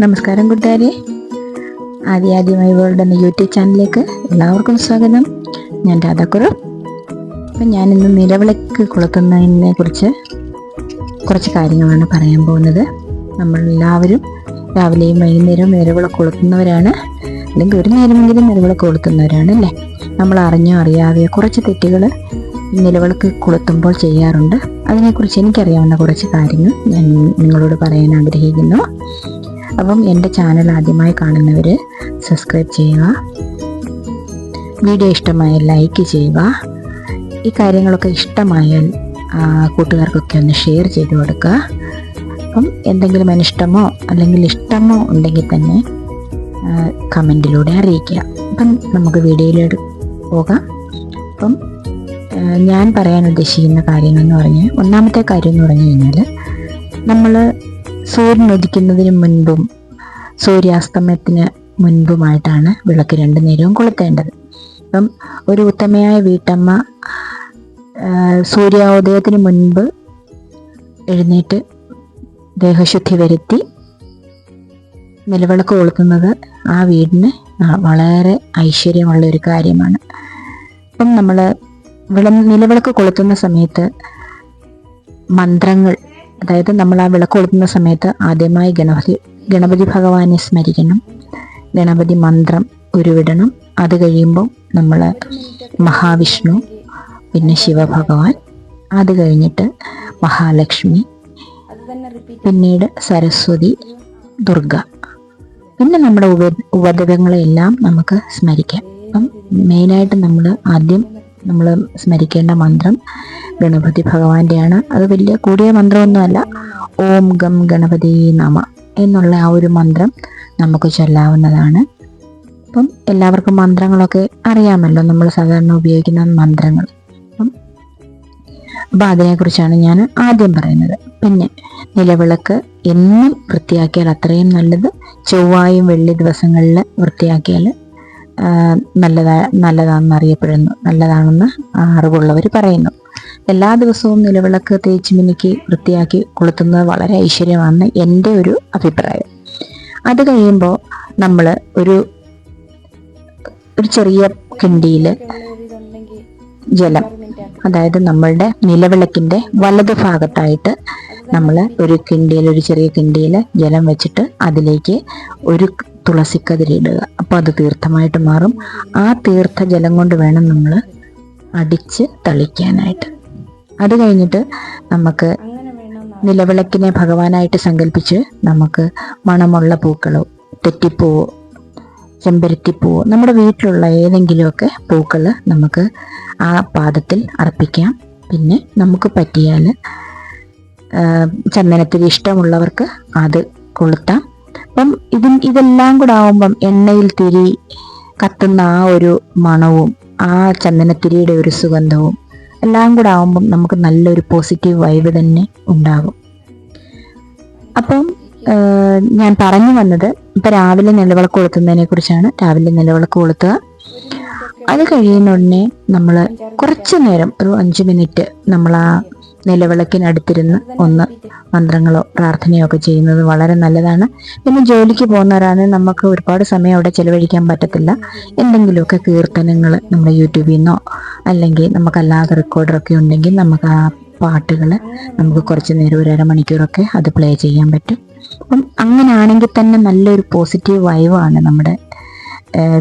നമസ്കാരം കൂട്ടുകാരെ. ആദ്യാദ്യമായി വേൾഡ് എന്ന യൂട്യൂബ് ചാനലിലേക്ക് എല്ലാവർക്കും സ്വാഗതം. ഞാൻ രാധാക്കുറു അപ്പം ഞാനിന്ന് നിലവിളക്ക് കൊളുത്തുന്നതിനെ കുറിച്ച് കുറച്ച് കാര്യങ്ങളാണ് പറയാൻ പോകുന്നത്. നമ്മളെല്ലാവരും രാവിലെയും വൈകുന്നേരവും നിലവിളക്ക് കൊളുത്തുന്നവരാണ്. അല്ലെങ്കിൽ ഒരു നേരമെങ്കിലും നിലവിളക്ക് കൊളുത്തുന്നവരാണ് അല്ലേ? നമ്മൾ അറിഞ്ഞോ അറിയാതെയോ കുറച്ച് തെറ്റുകൾ നിലവിളക്ക് കൊളുത്തുമ്പോൾ ചെയ്യാറുണ്ട്. അതിനെക്കുറിച്ച് എനിക്കറിയാവുന്ന കുറച്ച് കാര്യങ്ങൾ ഞാൻ നിങ്ങളോട് പറയാൻ ആഗ്രഹിക്കുന്നു. അപ്പം എന്റെ ചാനൽ ആദ്യമായി കാണുന്നവർ സബ്സ്ക്രൈബ് ചെയ്യുക. വീഡിയോ ഇഷ്ടമായ ലൈക്ക് ചെയ്യുക. ഈ കാര്യങ്ങളൊക്കെ ഇഷ്ടമായാൽ കൂട്ടുകാർക്കൊക്കെ ഒന്ന് ഷെയർ ചെയ്ത് കൊടുക്കുക. അപ്പം എന്തെങ്കിലും അനിഷ്ടമോ അല്ലെങ്കിൽ ഇഷ്ടമോ ഉണ്ടെങ്കിൽ തന്നെ കമന്റിലൂടെ അറിയിക്കുക. അപ്പം നമുക്ക് വീഡിയോയിലോട്ട് പോകാം. അപ്പം ഞാൻ പറയാൻ ഉദ്ദേശിക്കുന്ന കാര്യങ്ങൾ എന്ന് പറഞ്ഞാൽ ഒന്നാമത്തെ കാര്യം എന്ന് പറഞ്ഞു കഴിഞ്ഞാൽ നമ്മൾ സൂര്യൻ ഉദിക്കുന്നതിന് മുൻപും സൂര്യാസ്തമയത്തിന് മുൻപുമായിട്ടാണ് വിളക്ക് രണ്ടു നേരവും കൊളുത്തേണ്ടത്. അപ്പം ഒരു ഉത്തമയായ വീട്ടമ്മ സൂര്യോദയത്തിന് മുൻപ് എഴുന്നേറ്റ് ദേഹശുദ്ധി വരുത്തി നിലവിളക്ക് കൊളുത്തുന്നത് ആ വീടിന് വളരെ ഐശ്വര്യമുള്ള ഒരു കാര്യമാണ്. അപ്പം നമ്മൾ വിള നിലവിളക്ക് കൊളുത്തുന്ന സമയത്ത് മന്ത്രങ്ങൾ അതായത് നമ്മൾ ആ വിളക്ക് കൊളുത്തുന്ന സമയത്ത് ആദ്യമായി ഗണപതി ഗണപതി ഭഗവാനെ സ്മരിക്കണം. ഗണപതി മന്ത്രം ഉരുവിടണം. അത് കഴിയുമ്പോൾ നമ്മൾ മഹാവിഷ്ണു പിന്നെ ശിവഭഗവാൻ അത് കഴിഞ്ഞിട്ട് മഹാലക്ഷ്മി പിന്നീട് സരസ്വതി ദുർഗ. പിന്നെ നമ്മുടെ ഉപ ഉപദ്രവങ്ങളെല്ലാം നമുക്ക് സ്മരിക്കാം. അപ്പം മെയിനായിട്ട് നമ്മൾ ആദ്യം നമ്മൾ സ്മരിക്കേണ്ട മന്ത്രം ഗണപതി ഭഗവാന്റെയാണ്. അത് വലിയ കൂടിയ മന്ത്രമൊന്നുമല്ല. ഓം ഗം ഗണപതി നമ. എന്നുള്ള ആ ഒരു മന്ത്രം നമുക്ക് ചൊല്ലാവുന്നതാണ്. അപ്പം എല്ലാവർക്കും മന്ത്രങ്ങളൊക്കെ അറിയാമല്ലോ നമ്മൾ സാധാരണ ഉപയോഗിക്കുന്ന മന്ത്രങ്ങൾ. അപ്പം അപ്പം അതിനെക്കുറിച്ചാണ് ഞാൻ ആദ്യം പറയുന്നത്. പിന്നെ നിലവിളക്ക് എന്നും വൃത്തിയാക്കിയാൽ അത്രയും നല്ലത്. ചൊവ്വായും വെള്ളി ദിവസങ്ങളിൽ വൃത്തിയാക്കിയാൽ നല്ലതാ നല്ലതാണെന്ന് അറിയപ്പെടുന്നു നല്ലതാണെന്ന് അറിവുള്ളവർ പറയുന്നു. എല്ലാ ദിവസവും നിലവിളക്ക് തേച്ച് മിനുക്കി വൃത്തിയാക്കി കൊളുത്തുന്നത് വളരെ ഐശ്വര്യമാണെന്ന് എന്റെ ഒരു അഭിപ്രായം. അത് കഴിയുമ്പോൾ നമ്മൾ ഒരു ഒരു ചെറിയ കിണ്ടിയിൽ ജലം അതായത് നമ്മളുടെ നിലവിളക്കിന്റെ വലത് ഭാഗത്തായിട്ട് നമ്മൾ ഒരു കിണ്ടിയിൽ ഒരു ചെറിയ കിണ്ടിയിൽ ജലം വെച്ചിട്ട് അതിലേക്ക് ഒരു തുളസിക്കതിരിടുക അപ്പോൾ അത് തീർത്ഥമായിട്ട് മാറും. ആ തീർത്ഥ ജലം കൊണ്ട് വേണം നമ്മൾ അടിച്ച് തളിക്കാനായിട്ട്. അത് കഴിഞ്ഞിട്ട് നമുക്ക് നിലവിളക്കിനെ ഭഗവാനായിട്ട് സങ്കല്പിച്ച് നമുക്ക് മണമുള്ള പൂക്കളോ തെറ്റിപ്പൂവോ ചെമ്പരത്തിപ്പൂവോ നമ്മുടെ വീട്ടിലുള്ള ഏതെങ്കിലുമൊക്കെ പൂക്കൾ നമുക്ക് ആ പാദത്തിൽ അർപ്പിക്കാം. പിന്നെ നമുക്ക് പറ്റിയാൽ ചന്ദനത്തിൽ ഇഷ്ടമുള്ളവർക്ക് അത് കൊളുത്താം. അപ്പം ഇതിൻ ഇതെല്ലാം കൂടെ ആവുമ്പം എണ്ണയിൽ തിരി കത്തുന്ന ആ ഒരു മണവും ആ ചന്ദനത്തിരിയുടെ ഒരു സുഗന്ധവും എല്ലാം കൂടെ ആവുമ്പം നമുക്ക് നല്ലൊരു പോസിറ്റീവ് വൈബ് തന്നെ ഉണ്ടാകും. അപ്പം ഞാൻ പറഞ്ഞു വന്നത് ഇപ്പം രാവിലെ നിലവിളക്ക് കൊളുത്തുന്നതിനെ കുറിച്ചാണ്. രാവിലെ നിലവിളക്ക് കൊളുത്തുക. അത് കഴിയുന്ന ഉടനെ നമ്മൾ കുറച്ചു നേരം ഒരു അഞ്ച് മിനിറ്റ് നമ്മൾ ആ നിലവിളക്കിനടുത്തിരുന്ന് ഒന്ന് മന്ത്രങ്ങളോ പ്രാർത്ഥനയോ ഒക്കെ ചെയ്യുന്നത് വളരെ നല്ലതാണ്. പിന്നെ ജോലിക്ക് പോകുന്നവരാണ് നമുക്ക് ഒരുപാട് സമയം അവിടെ ചെലവഴിക്കാൻ പറ്റത്തില്ല. എന്തെങ്കിലുമൊക്കെ കീർത്തനങ്ങൾ നമ്മുടെ യൂട്യൂബിൽ നിന്നോ അല്ലെങ്കിൽ നമുക്കല്ലാതെ റെക്കോർഡറൊക്കെ ഉണ്ടെങ്കിൽ നമുക്ക് ആ പാട്ടുകൾ നമുക്ക് കുറച്ച് നേരം ഒരു അരമണിക്കൂറൊക്കെ അത് പ്ലേ ചെയ്യാൻ പറ്റും. അപ്പം അങ്ങനെയാണെങ്കിൽ തന്നെ നല്ലൊരു പോസിറ്റീവ് വൈവാണ് നമ്മുടെ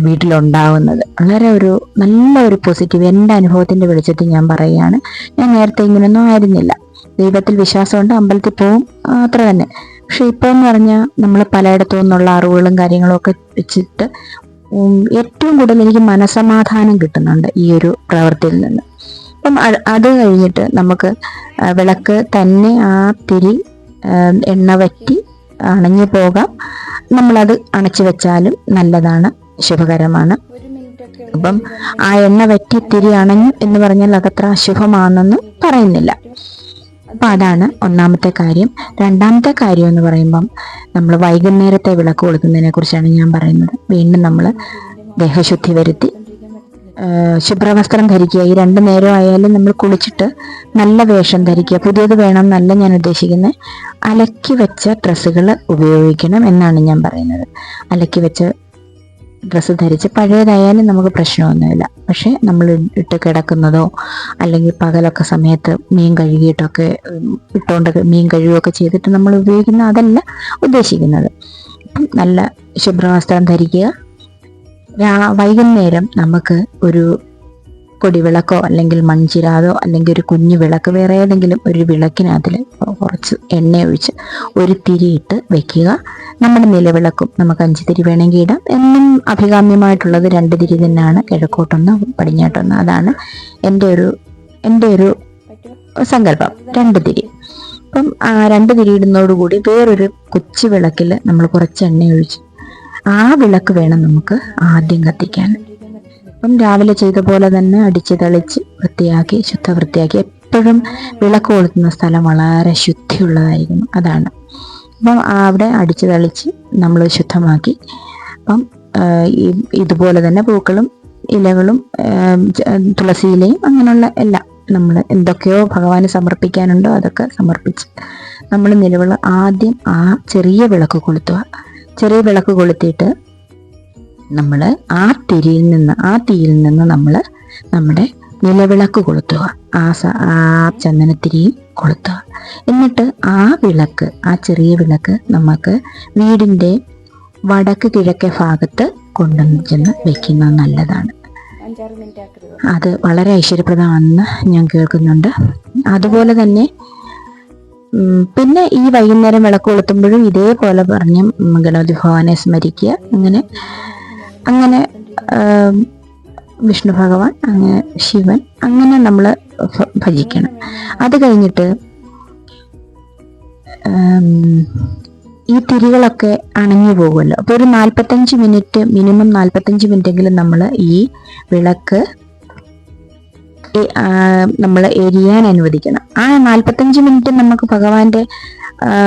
വീട്ടിലുണ്ടാവുന്നത്. വളരെ ഒരു നല്ല ഒരു പോസിറ്റീവ് എന്റെ അനുഭവത്തിന്റെ വെളിച്ചത്തിൽ ഞാൻ പറയുകയാണ്. ഞാൻ നേരത്തെ ഇങ്ങനെയൊന്നും ആയിരുന്നില്ല. ദൈവത്തിൽ വിശ്വാസമുണ്ട് അമ്പലത്തിൽ പോവും അത്ര തന്നെ. പക്ഷെ ഇപ്പോൾ എന്ന് പറഞ്ഞാൽ നമ്മൾ പലയിടത്തു നിന്നുള്ള അറിവുകളും കാര്യങ്ങളും ഒക്കെ വെച്ചിട്ട് ഏറ്റവും കൂടുതൽ എനിക്ക് മനസമാധാനം കിട്ടുന്നുണ്ട് ഈ ഒരു പ്രവൃത്തിയിൽ നിന്ന്. അപ്പം അത് കഴിഞ്ഞിട്ട് നമുക്ക് വിളക്ക് തന്നെ ആ തിരി എണ്ണ വറ്റി അണഞ്ഞു പോകാം. നമ്മളത് അണച്ചു വെച്ചാലും നല്ലതാണ്. ശുഭകരമാണ്. അപ്പം ആ എണ്ണ വറ്റി തിരി അണഞ്ഞു എന്ന് പറഞ്ഞാൽ അതത്ര അശുഭമാണെന്നൊന്നും പറയുന്നില്ല. അപ്പൊ അതാണ് ഒന്നാമത്തെ കാര്യം. രണ്ടാമത്തെ കാര്യം എന്ന് പറയുമ്പം നമ്മൾ വൈകുന്നേരത്തെ വിളക്ക് കൊടുക്കുന്നതിനെ കുറിച്ചാണ് ഞാൻ പറയുന്നത്. വീണ്ടും നമ്മൾ ദേഹശുദ്ധി വരുത്തി ശുഭ്രവസ്ത്രം ധരിക്കുക. ഈ രണ്ട് നേരം ആയാലും നമ്മൾ കുളിച്ചിട്ട് നല്ല വേഷം ധരിക്കുക. പുതിയത് വേണം എന്നല്ല ഞാൻ ഉദ്ദേശിക്കുന്നത് അലക്കി വെച്ച ഡ്രസ്സുകൾ ഉപയോഗിക്കണം എന്നാണ് ഞാൻ പറയുന്നത്. അലക്കി വെച്ച ഡ്രസ്സ് ധരിച്ച് പഴയതായാലും നമുക്ക് പ്രശ്നമൊന്നുമില്ല. പക്ഷെ നമ്മൾ ഇട്ട് കിടക്കുന്നതോ അല്ലെങ്കിൽ പകലൊക്കെ സമയത്ത് മീൻ കഴുകിയിട്ടൊക്കെ ഇട്ടുകൊണ്ട് മീൻ കഴുകുകയൊക്കെ ചെയ്തിട്ട് നമ്മൾ ഉപയോഗിക്കുന്ന അതല്ല ഉദ്ദേശിക്കുന്നത്. നല്ല ശുഭ്രവസ്ത്രം ധരിക്കുക. വൈകുന്നേരം നമുക്ക് ഒരു കൊടിവിളക്കോ അല്ലെങ്കിൽ മൺചിരാതോ അല്ലെങ്കിൽ ഒരു കുഞ്ഞു വിളക്ക് വേറെ ഏതെങ്കിലും ഒരു വിളക്കിനകത്തിൽ കുറച്ച് എണ്ണ ഒഴിച്ച് ഒരു തിരിയിട്ട് വെക്കുക. നമ്മുടെ നിലവിളക്കും. നമുക്ക് അഞ്ച് തിരി വേണമെങ്കിൽ ഇടാം. എന്നും അഭികാമ്യമായിട്ടുള്ളത് രണ്ട് തിരി തന്നെയാണ്. കിഴക്കോട്ടൊന്ന് പടിഞ്ഞാട്ടൊന്ന്. അതാണ് എന്റെ ഒരു എന്റെ ഒരു സങ്കല്പം. രണ്ട് തിരി. അപ്പം ആ രണ്ട് തിരി ഇടുന്നതോടുകൂടി വേറൊരു കൊച്ചു വിളക്കിൽ നമ്മൾ കുറച്ച് എണ്ണ ഒഴിച്ച് ആ വിളക്ക് വേണം നമുക്ക് ആദ്യം കത്തിക്കാൻ. അപ്പം രാവിലെ ചെയ്ത പോലെ തന്നെ അടിച്ച് തളിച്ച് വൃത്തിയാക്കി ശുദ്ധ വൃത്തിയാക്കി എപ്പോഴും വിളക്ക് കൊളുത്തുന്ന സ്ഥലം വളരെ ശുദ്ധിയുള്ളതായിരിക്കണം അതാണ്. അപ്പം അവിടെ അടിച്ച് തളിച്ച് നമ്മൾ ശുദ്ധമാക്കി. അപ്പം ഇതുപോലെ തന്നെ പൂക്കളും ഇലകളും തുളസിയിലയും അങ്ങനെയുള്ള എല്ലാം നമ്മൾ എന്തൊക്കെയോ ഭഗവാന് സമർപ്പിക്കാനുണ്ടോ അതൊക്കെ സമർപ്പിച്ച് നമ്മൾ നിലവിള ആദ്യം ആ ചെറിയ വിളക്ക് കൊളുത്തുക. ചെറിയ വിളക്ക് കൊളുത്തിയിട്ട് നമ്മൾ ആ തിരിയിൽ നിന്ന് ആ തീയിൽ നിന്ന് നമ്മൾ നമ്മുടെ നിലവിളക്ക് കൊളുത്തുക. ആ സ ആ ചന്ദനത്തിരിയും കൊളുത്തുക. എന്നിട്ട് ആ വിളക്ക് ആ ചെറിയ വിളക്ക് നമുക്ക് വീടിന്റെ വടക്ക് കിഴക്കേ ഭാഗത്ത് കൊണ്ടുവന്ന് ചെന്ന് വെക്കുന്നത് നല്ലതാണ്. അത് വളരെ ഐശ്വര്യപ്രദമാണെന്ന് ഞാൻ കേൾക്കുന്നുണ്ട്. അതുപോലെ തന്നെ പിന്നെ ഈ വൈകുന്നേരം വിളക്ക് കൊളുത്തുമ്പോഴും ഇതേപോലെ പറഞ്ഞ് ഗണപതി ഭവാനെ സ്മരിക്കുക. അങ്ങനെ അങ്ങനെ വിഷ്ണു ഭഗവാൻ അങ്ങനെ ശിവൻ അങ്ങനെ നമ്മൾ ഭജിക്കണം. അത് കഴിഞ്ഞിട്ട് ഈ തിരികളൊക്കെ അണഞ്ഞു പോകുമല്ലോ. അപ്പോൾ ഒരു നാൽപ്പത്തഞ്ച് മിനിറ്റ് മിനിമം നാൽപ്പത്തഞ്ച് മിനിറ്റെങ്കിലും നമ്മൾ ഈ വിളക്ക് നമ്മൾ എരിയാൻ അനുവദിക്കണം. ആ നാൽപ്പത്തഞ്ച് മിനിറ്റ് നമുക്ക് ഭഗവാന്റെ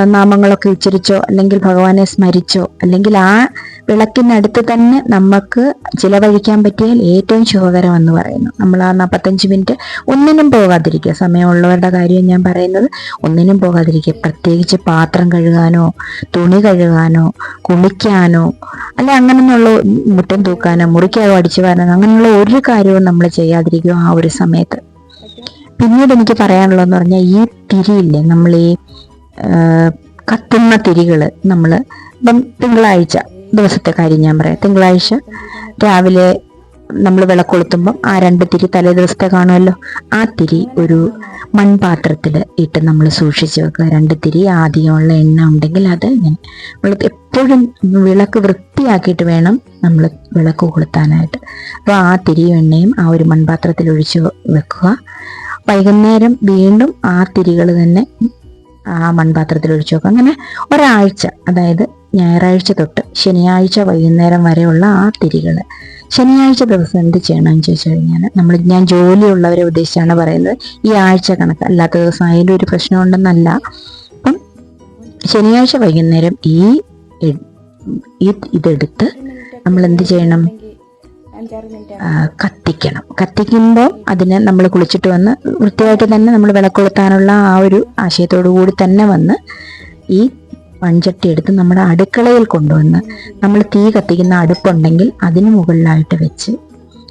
നാമങ്ങളൊക്കെ ഉച്ചരിച്ചോ അല്ലെങ്കിൽ ഭഗവാനെ സ്മരിച്ചോ അല്ലെങ്കിൽ ആ വിളക്കിനടുത്ത് തന്നെ നമുക്ക് ചിലവഴിക്കാൻ പറ്റിയാൽ ഏറ്റവും ശുഭകരമെന്ന് പറയുന്നു. നമ്മൾ ആ നാൽപ്പത്തഞ്ച് മിനിറ്റ് ഒന്നിനും പോകാതിരിക്കുക. സമയമുള്ളവരുടെ കാര്യം ഞാൻ പറയുന്നത് ഒന്നിനും പോകാതിരിക്കുക. പ്രത്യേകിച്ച് പാത്രം കഴുകാനോ തുണി കഴുകാനോ കുളിക്കാനോ അല്ലെ അങ്ങനെയുള്ള മുറ്റം തൂക്കാനോ മുറിക്കാനോ അടിച്ചു വരാനോ അങ്ങനെയുള്ള ഒരു കാര്യവും നമ്മൾ ചെയ്യാതിരിക്കുക ആ ഒരു സമയത്ത്. പിന്നീട് എനിക്ക് പറയാനുള്ളതെന്ന് പറഞ്ഞാൽ ഈ തിരിയില്ലേ നമ്മൾ ഈ കത്തുന്ന തിരികൾ നമ്മൾ ഇപ്പം തിങ്കളാഴ്ച ദിവസത്തെ കാര്യം ഞാൻ പറയാം. തിങ്കളാഴ്ച രാവിലെ നമ്മൾ വിളക്കൊളുത്തുമ്പം ആ രണ്ട് തിരി തലേ ദിവസത്തെ കാണുമല്ലോ. ആ തിരി ഒരു മൺപാത്രത്തിൽ ഇട്ട് നമ്മൾ സൂക്ഷിച്ച് വെക്കുക. രണ്ട് തിരി ആദ്യമുള്ള എണ്ണ ഉണ്ടെങ്കിൽ അത് ഇങ്ങനെ നമ്മൾ എപ്പോഴും വിളക്ക് വൃത്തിയാക്കിയിട്ട് വേണം നമ്മൾ വിളക്ക് കൊളുത്താനായിട്ട്. അപ്പോൾ ആ തിരിയും എണ്ണയും ആ ഒരു മൺപാത്രത്തിൽ ഒഴിച്ച് വെക്കുക. വൈകുന്നേരം വീണ്ടും ആ തിരികൾ തന്നെ ആ മൺപാത്രത്തിൽ ഒഴിച്ചു വെക്കുക അങ്ങനെ ഒരാഴ്ച അതായത് ഞായറാഴ്ച തൊട്ട് ശനിയാഴ്ച വൈകുന്നേരം വരെയുള്ള ആ തിരികൾ ശനിയാഴ്ച ദിവസം എന്ത് ചെയ്യണമെന്ന് ചോദിച്ചു കഴിഞ്ഞാൽ നമ്മൾ ഞാൻ ജോലിയുള്ളവരെ ഉദ്ദേശിച്ചാണ് പറയുന്നത്. ഈ ആഴ്ച കണക്ക് അല്ലാത്ത ദിവസം അതിന്റെ ഒരു പ്രശ്നമുണ്ടെന്നല്ല. അപ്പം ശനിയാഴ്ച വൈകുന്നേരം ഈ ഇതെടുത്ത് നമ്മൾ എന്ത് ചെയ്യണം? കത്തിക്കണം. കത്തിക്കുമ്പോൾ അതിനെ നമ്മൾ കുളിച്ചിട്ട് വന്ന് വൃത്തിയായിട്ട് തന്നെ നമ്മൾ വിളക്കൊളുത്താനുള്ള ആ ഒരു ആശയത്തോടു കൂടി തന്നെ വന്ന് ഈ മൺചട്ടി എടുത്ത് നമ്മുടെ അടുക്കളയിൽ കൊണ്ടുവന്ന് നമ്മൾ തീ കത്തിക്കുന്ന അടുപ്പുണ്ടെങ്കിൽ അതിന് മുകളിലായിട്ട് വെച്ച്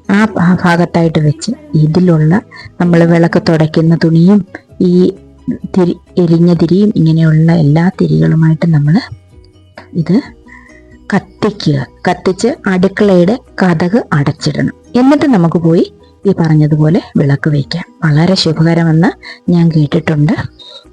ആ ഭാഗത്തായിട്ട് വെച്ച് ഇതിലുള്ള നമ്മൾ വിളക്ക് തുടയ്ക്കുന്ന തുണിയും ഈ തിരി എരിഞ്ഞ തിരിയും ഇങ്ങനെയുള്ള എല്ലാ തിരികളുമായിട്ട് നമ്മൾ ഇത് കത്തിക്കുക. കത്തിച്ച് അടുക്കളയുടെ കഥക് അടച്ചിടണം. എന്നിട്ട് നമുക്ക് പോയി ഈ പറഞ്ഞതുപോലെ വിളക്ക് വയ്ക്കാം. വളരെ ശുഭകരമെന്ന് ഞാൻ കേട്ടിട്ടുണ്ട്.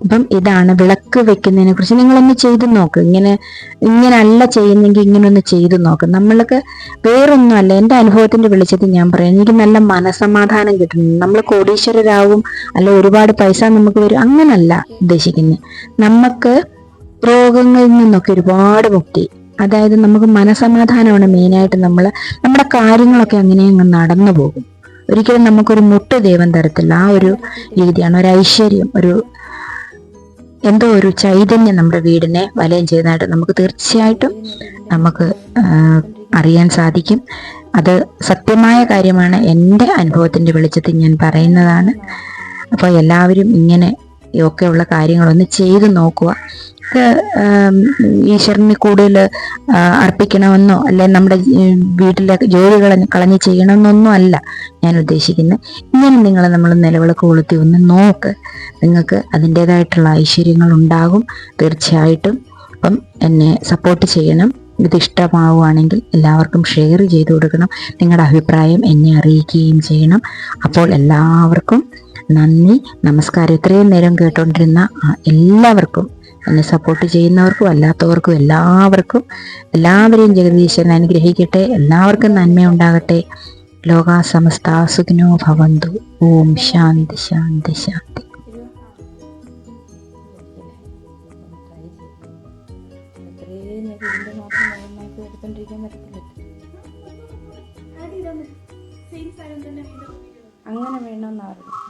അപ്പം ഇതാണ് വിളക്ക് വെക്കുന്നതിനെ കുറിച്ച് നിങ്ങളൊന്ന് ചെയ്തു നോക്ക്. ഇങ്ങനെ ഇങ്ങനല്ല ചെയ്യുന്നെങ്കിൽ ഇങ്ങനൊന്ന് ചെയ്തു നോക്ക്. നമ്മൾക്ക് വേറൊന്നും അല്ല എന്റെ അനുഭവത്തിന്റെ വെളിച്ചത്തിൽ ഞാൻ പറയാം. എനിക്ക് നല്ല മനസമാധാനം കിട്ടുന്നു. നമ്മൾ കോടീശ്വരരാകും അല്ല ഒരുപാട് പൈസ നമുക്ക് വരും. അങ്ങനല്ല ഉദ്ദേശിക്കുന്നത് നമുക്ക് രോഗങ്ങളിൽ നിന്നൊക്കെ ഒരുപാട് മുക്തി. അതായത് നമുക്ക് മനസമാധാനമാണ് മെയിനായിട്ട് നമ്മൾ നമ്മുടെ കാര്യങ്ങളൊക്കെ അങ്ങനെ അങ്ങ് നടന്നു പോകും. ഒരിക്കലും നമുക്കൊരു മുട്ട് ദൈവം തരത്തില്ല. ആ ഒരു രീതിയാണ് ഒരു ഐശ്വര്യം ഒരു എന്തോ ഒരു ചൈതന്യം നമ്മുടെ വീടിനെ വലയം ചെയ്യുന്നതായിട്ട് നമുക്ക് തീർച്ചയായിട്ടും നമുക്ക് അറിയാൻ സാധിക്കും. അത് സത്യമായ കാര്യമാണ്. എന്റെ അനുഭവത്തിന്റെ വെളിച്ചത്തിൽ ഞാൻ പറയുന്നതാണ്. അപ്പോൾ എല്ലാവരും ഇങ്ങനെ ഒക്കെയുള്ള കാര്യങ്ങളൊന്ന് ചെയ്തു നോക്കുക. ആം, ഈശ്വരന് കൂടുതൽ അർപ്പിക്കണമെന്നോ അല്ലെ നമ്മുടെ വീട്ടിലെ ജോലികൾ കളഞ്ഞ് ചെയ്യണമെന്നൊന്നും അല്ല ഞാൻ ഉദ്ദേശിക്കുന്നത് ഇങ്ങനെ നിങ്ങൾ നമ്മൾ നിലവിളക്ക് കൊളുത്തി ഒന്ന് നോക്ക്. നിങ്ങൾക്ക് അതിന്റെതായിട്ടുള്ള ഐശ്വര്യങ്ങൾ ഉണ്ടാകും തീർച്ചയായിട്ടും. അപ്പം എന്നെ സപ്പോർട്ട് ചെയ്യണം. ഇത് എല്ലാവർക്കും ഷെയർ ചെയ്തു കൊടുക്കണം. നിങ്ങളുടെ അഭിപ്രായം എന്നെ അറിയിക്കുകയും ചെയ്യണം. അപ്പോൾ എല്ലാവർക്കും നന്ദി. നമസ്കാരം. ഇത്രയും നേരം കേട്ടുകൊണ്ടിരുന്ന എല്ലാവർക്കും എന്നെ സപ്പോർട്ട് ചെയ്യുന്നവർക്കും അല്ലാത്തവർക്കും എല്ലാവർക്കും എല്ലാവരെയും ജഗദീശൻ അനുഗ്രഹിക്കട്ടെ. എല്ലാവർക്കും നന്മയുണ്ടാകട്ടെ. ലോകാ സമസ്ത സുഖിനോ ഭവന്തു. ഓം ശാന്തി ശാന്തി ശാന്തി. അങ്ങനെ വേണമെന്നാണ്